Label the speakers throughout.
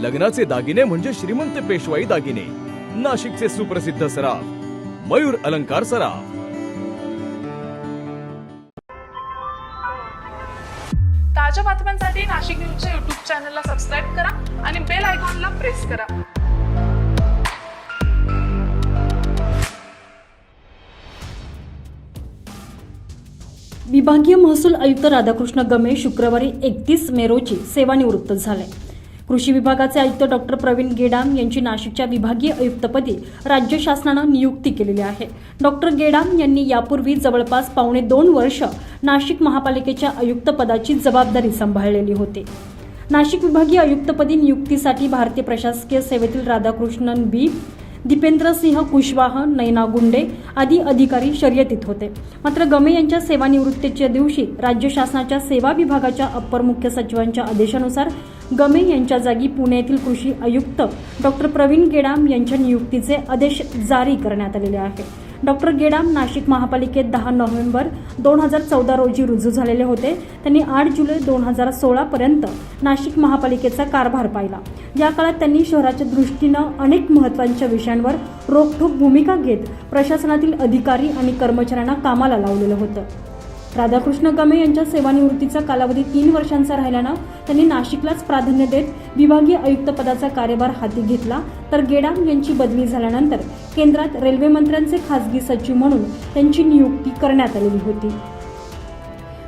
Speaker 1: लग्नाचे दागिने म्हणजे श्रीमंत पेशवाई दागिने. नाशिकचे सुप्रसिद्ध सराफ मयूर अलंकार सराफ.
Speaker 2: ताज्या बातम्यांसाठी नाशिक न्यूजच्या युट्यूब चॅनलला सबस्क्राईब करा आणि बेल आयकॉनला प्रेस करा.
Speaker 3: विभागीय महसूल आयुक्त राधाकृष्ण गमे शुक्रवारी एकतीस मे रोजी सेवानिवृत्त झाले. कृषी विभागाचे आयुक्त डॉक्टर प्रवीण गेडाम यांची नाशिकच्या विभागीय आयुक्तपदी राज्य शासनानं नियुक्ती केलेली आहे. डॉक्टर गेडाम यांनी यापूर्वी जवळपास पावणे दोन वर्ष नाशिक महापालिकेच्या आयुक्तपदाची जबाबदारी सांभाळलेली होती. नाशिक विभागीय आयुक्तपदी नियुक्तीसाठी भारतीय प्रशासकीय सेवेतील राधाकृष्णन बी दीपेंद्र सिंह कुशवाह नैना गुंडे आदी अधिकारी शर्यतीत होते. मात्र गमे यांच्या सेवानिवृत्तीच्या दिवशी राज्य शासनाच्या सेवा विभागाच्या अप्पर मुख्य सचिवांच्या आदेशानुसार गमे यांच्या जागी पुणे येथील कृषी आयुक्त डॉक्टर प्रवीण गेडाम यांच्या नियुक्तीचे आदेश जारी करण्यात आलेले आहे. डॉक्टर गेडाम नाशिक महापालिकेत दहा नोव्हेंबर दोन हजार चौदा रोजी रुजू झालेले होते. त्यांनी आठ जुलै दोन हजार सोळापर्यंत नाशिक महापालिकेचा कारभार पाहिला. या काळात त्यांनी शहराच्या दृष्टीनं अनेक महत्त्वांच्या विषयांवर रोखठोक भूमिका घेत प्रशासनातील अधिकारी आणि कर्मचाऱ्यांना कामाला लावलेलं होतं. राधाकृष्ण गमे यांच्या सेवानिवृत्तीचा कालावधी तीन वर्षांचा राहिल्यानं त्यांनी नाशिकलाच प्राधान्य देत विभागीय आयुक्त पदाचा कार्यभार हाती घेतला. तर गेडाम यांची बदली झाल्यानंतर केंद्रात रेल्वे मंत्र्यांचे खासगी सचिव म्हणून त्यांची नियुक्ती करण्यात आलेली होती.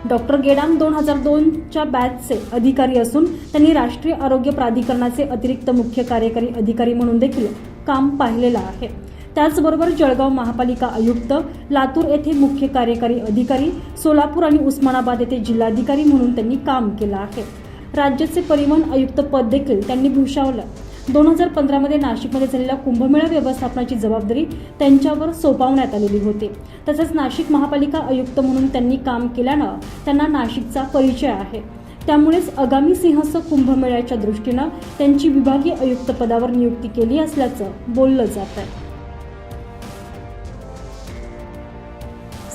Speaker 3: डॉक्टर गेडाम दोन हजार दोनच्या बॅचचे अधिकारी असून त्यांनी राष्ट्रीय आरोग्य प्राधिकरणाचे अतिरिक्त मुख्य कार्यकारी अधिकारी म्हणून देखील काम पाहिलेलं आहे. त्याचबरोबर जळगाव महापालिका आयुक्त लातूर येथे मुख्य कार्यकारी अधिकारी सोलापूर आणि उस्मानाबाद येथे जिल्हाधिकारी म्हणून त्यांनी काम केलं आहे. राज्याचे परिवहन आयुक्त पद देखील त्यांनी भूषावलं. दोन हजार पंधरामध्ये नाशिकमध्ये झालेल्या कुंभमेळा व्यवस्थापनाची जबाबदारी त्यांच्यावर सोपवण्यात आलेली होती. तसंच नाशिक महापालिका आयुक्त म्हणून त्यांनी काम केल्यानं त्यांना नाशिकचा परिचय आहे. त्यामुळेच आगामी सिंहस्थ कुंभमेळ्याच्या दृष्टीनं त्यांची विभागीय आयुक्त पदावर नियुक्ती केली असल्याचं बोललं जात आहे